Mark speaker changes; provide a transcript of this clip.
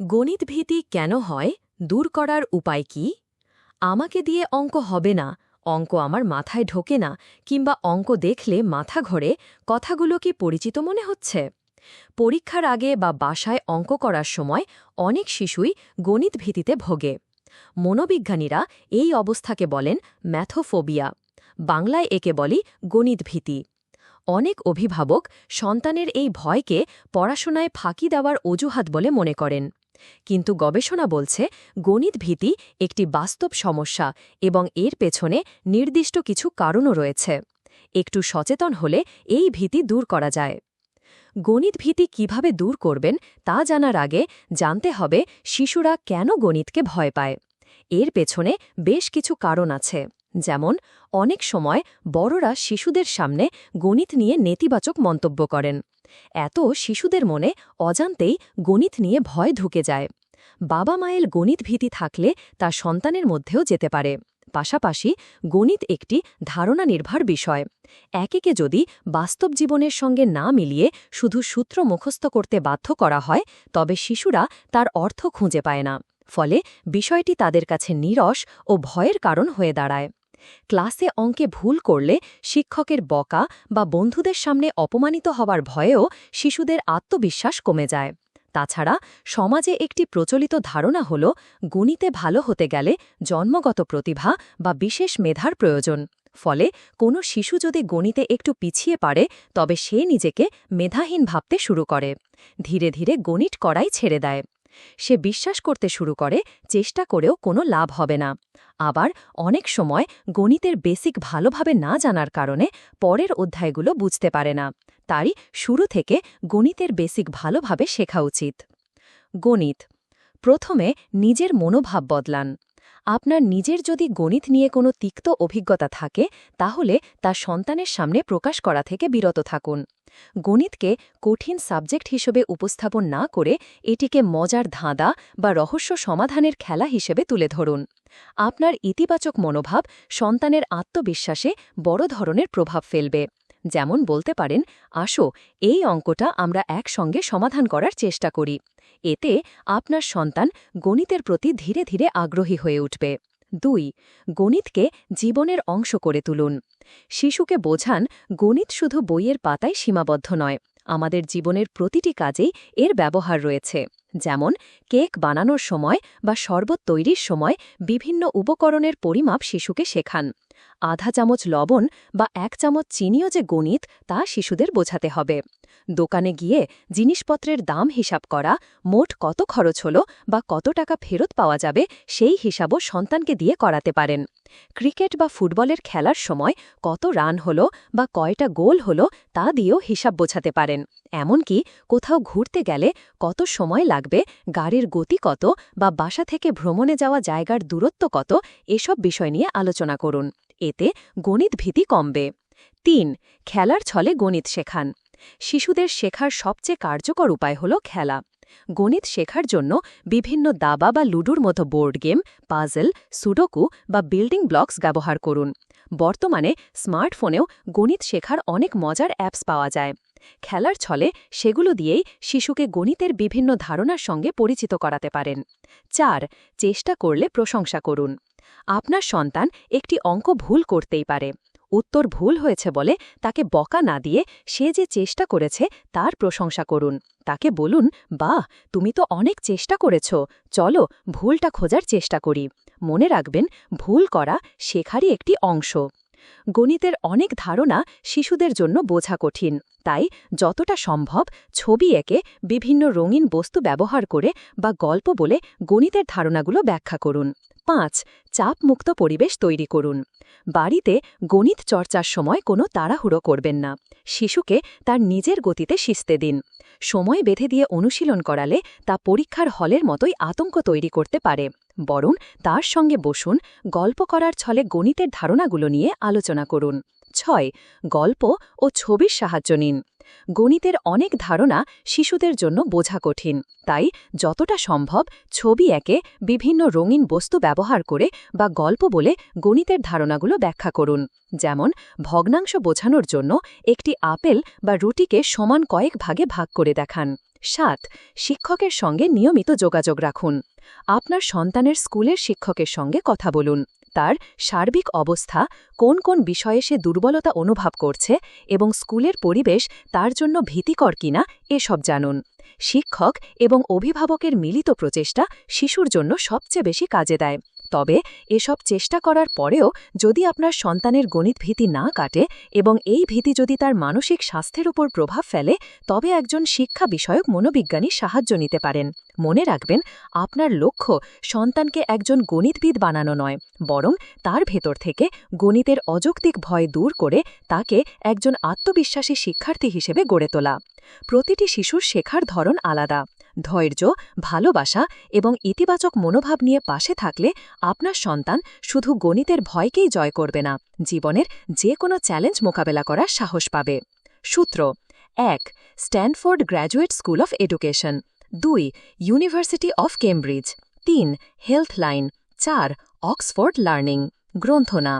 Speaker 1: গণিত ভীতি কেন হয়, দূর করার উপায় কি? আমাকে দিয়ে অঙ্ক হবে না, অঙ্ক আমার মাথায় ঢোকে না, কিংবা অঙ্ক দেখলে মাথা ঘরে, কথাগুলো কি পরিচিত মনে হচ্ছে? পরীক্ষার আগে বা বাসায় অঙ্ক করার সময় অনেক শিশুই গণিত ভীতিতে ভোগে। মনোবিজ্ঞানীরা এই অবস্থাকে বলেন ম্যাথোফোবিয়া। বাংলায় একে বলি গণিত ভীতি অনেক অভিভাবক সন্তানের এই ভয়কে পড়াশোনায় ফাঁকি দেওয়ার অজুহাত বলে মনে করেন। কিন্তু গবেষণা বলছে, গণিত ভীতি একটি বাস্তব সমস্যা এবং এর পেছনে নির্দিষ্ট কিছু কারণও রয়েছে। একটু সচেতন হলে এই ভীতি দূর করা যায়। গণিত ভীতি কীভাবে দূর করবেন তা জানার আগে জানতে হবে শিশুরা কেন গণিতকে ভয় পায়। এর পেছনে বেশ কিছু কারণ আছে। যেমন, অনেক সময় বড়রা শিশুদের সামনে গণিত নিয়ে নেতিবাচক মন্তব্য করেন। এত শিশুদের মনে অজান্তেই গণিত নিয়ে ভয় ঢুকে যায়। বাবা মায়ের গণিত ভীতি থাকলে তা সন্তানের মধ্যেও যেতে পারে। পাশাপাশি গণিত একটি ধারণা নির্ভর বিষয় একেকে যদি বাস্তব জীবনের সঙ্গে না মিলিয়ে শুধু সূত্র মুখস্থ করতে বাধ্য করা হয়, তবে শিশুরা তার অর্থ খুঁজে পায় না। ফলে বিষয়টি তাদের কাছে নিরস ও ভয়ের কারণ হয়ে দাঁড়ায়। ক্লাসে অঙ্কে ভুল করলে শিক্ষকের বকা বা বন্ধুদের সামনে অপমানিত হওয়ার ভয়েও শিশুদের আত্মবিশ্বাস কমে যায়। তাছাড়া সমাজে একটি প্রচলিত ধারণা হল, গণিতে ভালো হতে গেলে জন্মগত প্রতিভা বা বিশেষ মেধার প্রয়োজন। ফলে কোনো শিশু যদি গণিতে একটু পিছিয়ে পারে, তবে সে নিজেকে মেধাহীন ভাবতে শুরু করে। ধীরে ধীরে গণিত করাই ছেড়ে দেয়। সে বিশ্বাস করতে শুরু করে, চেষ্টা করেও কোনো লাভ হবে না। আবার অনেক সময় গণিতের বেসিক ভালোভাবে না জানার কারণে পরের অধ্যায়গুলো বুঝতে পারে না। তাই শুরু থেকে গণিতের বেসিক ভালোভাবে শেখা উচিত। গণিত। প্রথমে নিজের মনোভাব বদলান। আপনার নিজের যদি গণিত নিয়ে কোনো তিক্ত অভিজ্ঞতা থাকে, তাহলে তা সন্তানের সামনে প্রকাশ করা থেকে বিরত থাকুন। গণিতকে কঠিন সাবজেক্ট হিসেবে উপস্থাপন না করে এটিকে মজার ধাঁধা বা রহস্য সমাধানের খেলা হিসেবে তুলে ধরুন। আপনার ইতিবাচক মনোভাব সন্তানের আত্মবিশ্বাসে বড় ধরনের প্রভাব ফেলবে। যেমন বলতে পারেন, আসো, এই অঙ্কটা আমরা একসঙ্গে সমাধান করার চেষ্টা করি। এতে আপনার সন্তান গণিতের প্রতি ধীরে ধীরে আগ্রহী হয়ে উঠবে। দুই, গণিতকে জীবনের অংশ করে তুলুন। শিশুকে বোঝান, গণিত শুধু বইয়ের পাতায় সীমাবদ্ধ নয়, আমাদের জীবনের প্রতিটি কাজেই এর ব্যবহার রয়েছে। যেমন, কেক বানানোর সময় বা শরবত তৈরির সময় বিভিন্ন উপকরণের পরিমাপ শিশুকে শেখান। আধা চামচ লবণ বা এক চামচ চিনিও যে গণিত, তা শিশুদের বোঝাতে হবে। দোকানে গিয়ে জিনিসপত্রের দাম হিসাব করা, মোট কত খরচ হল বা কত টাকা ফেরত পাওয়া যাবে, সেই হিসাবও সন্তানকে দিয়ে করাতে পারেন। ক্রিকেট বা ফুটবলের খেলার সময় কত রান হলো বা কয়টা গোল হলো, তা দিয়েও হিসাব বোঝাতে পারেন। এমনকি কোথাও ঘুরতে গেলে কত সময় লাগবে, গাড়ির গতি কত বা বাসা থেকে ভ্রমণে যাওয়া জায়গার দূরত্ব কত, এসব বিষয় নিয়ে আলোচনা করুন। এতে গণিত ভীতি কমবে। তিন, খেলার ছলে গণিত শেখান। শিশুদের শেখার সবচেয়ে কার্যকর উপায় হল খেলা। গণিত শেখার জন্য বিভিন্ন দাবা বা লুডুর মতো বোর্ড গেম, পাজল, সুডোকু বা বিল্ডিং ব্লকস ব্যবহার করুন। বর্তমানে স্মার্টফোনেও গণিত শেখার অনেক মজার অ্যাপস পাওয়া যায়। খেলার ছলে সেগুলো দিয়েই শিশুকে গণিতের বিভিন্ন ধারণার সঙ্গে পরিচিত করাতে পারেন। চার, চেষ্টা করলে প্রশংসা করুন। আপনার সন্তান একটি অঙ্ক ভুল করতেই পারে। উত্তর ভুল হয়েছে বলে তাকে বকা না দিয়ে সে যে চেষ্টা করেছে তার প্রশংসা করুন। তাকে বলুন, বাহ, তুমি তো অনেক চেষ্টা করেছ। চলো, ভুলটা খোঁজার চেষ্টা করি। মনে রাখবেন, ভুল করা শেখারই একটি অংশ। গণিতের অনেক ধারণা শিশুদের জন্য বোঝা কঠিন। তাই যতটা সম্ভব ছবি এঁকে বিভিন্ন রঙিন বস্তু ব্যবহার করে বা গল্প বলে গণিতের ধারণাগুলো ব্যাখ্যা করুন। পাঁচ, চাপমুক্ত পরিবেশ তৈরি করুন। বাড়িতে গণিত চর্চার সময় কোনো তাড়াহুড়ো করবেন না। শিশুকে তার নিজের গতিতে শিস্তে দিন। সময় বেঁধে দিয়ে অনুশীলন করালে তা পরীক্ষার হলের মতোই আতঙ্ক তৈরি করতে পারে। বরং তার সঙ্গে বসুন, গল্প করার ছলে গণিতের ধারণাগুলো নিয়ে আলোচনা করুন। ছয়, গল্প ও ছবির সাহায্য নিন। গণিতের অনেক ধারণা শিশুদের জন্য বোঝা কঠিন। তাই যতটা সম্ভব ছবি একে বিভিন্ন রঙিন বস্তু ব্যবহার করে বা গল্প বলে গণিতের ধারণাগুলো ব্যাখ্যা করুন। যেমন, ভগ্নাংশ বোঝানোর জন্য একটি আপেল বা রুটিকে সমান কয়েক ভাগে ভাগ করে দেখান।
Speaker 2: সাত, শিক্ষকের সঙ্গে নিয়মিত যোগাযোগ রাখুন। আপনার সন্তানের স্কুলের শিক্ষকের সঙ্গে কথা বলুন। তার সার্বিক অবস্থা, কোন কোন বিষয়ে সে দুর্বলতা অনুভব করছে এবং স্কুলের পরিবেশ তার জন্য ভীতিকর কিনা, এসব জানুন। শিক্ষক এবং অভিভাবকের মিলিত প্রচেষ্টা শিশুর জন্য সবচেয়ে বেশি কাজে দেয়। তবে এসব চেষ্টা করার পরেও যদি আপনার সন্তানের গণিত ভীতি না কাটে এবং এই ভীতি যদি তার মানসিক স্বাস্থ্যের উপর প্রভাব ফেলে, তবে একজন শিক্ষা বিষয়ক মনোবিজ্ঞানী সাহায্য নিতে পারেন। মনে রাখবেন, আপনার লক্ষ্য সন্তানকে একজন গণিতবিদ বানানো নয়, বরং তার ভেতর থেকে গণিতের অযৌক্তিক ভয় দূর করে তাকে একজন আত্মবিশ্বাসী শিক্ষার্থী হিসেবে গড়ে তোলা। প্রতিটি শিশুর শেখার ধরন আলাদা। ধৈর্য, ভালোবাসা এবং ইতিবাচক মনোভাব নিয়ে পাশে থাকলে আপনার সন্তান শুধু গণিতের ভয়কেই জয় করবে না, জীবনের যে কোনো চ্যালেঞ্জ মোকাবেলা করার সাহস পাবে। সূত্র, এক, Stanford graduate school of education. দুই, ইউনিভার্সিটি অফ কেমব্রিজ। তিন হেলথ লাইন চার, অক্সফোর্ড লার্নিং। গ্রন্থনা।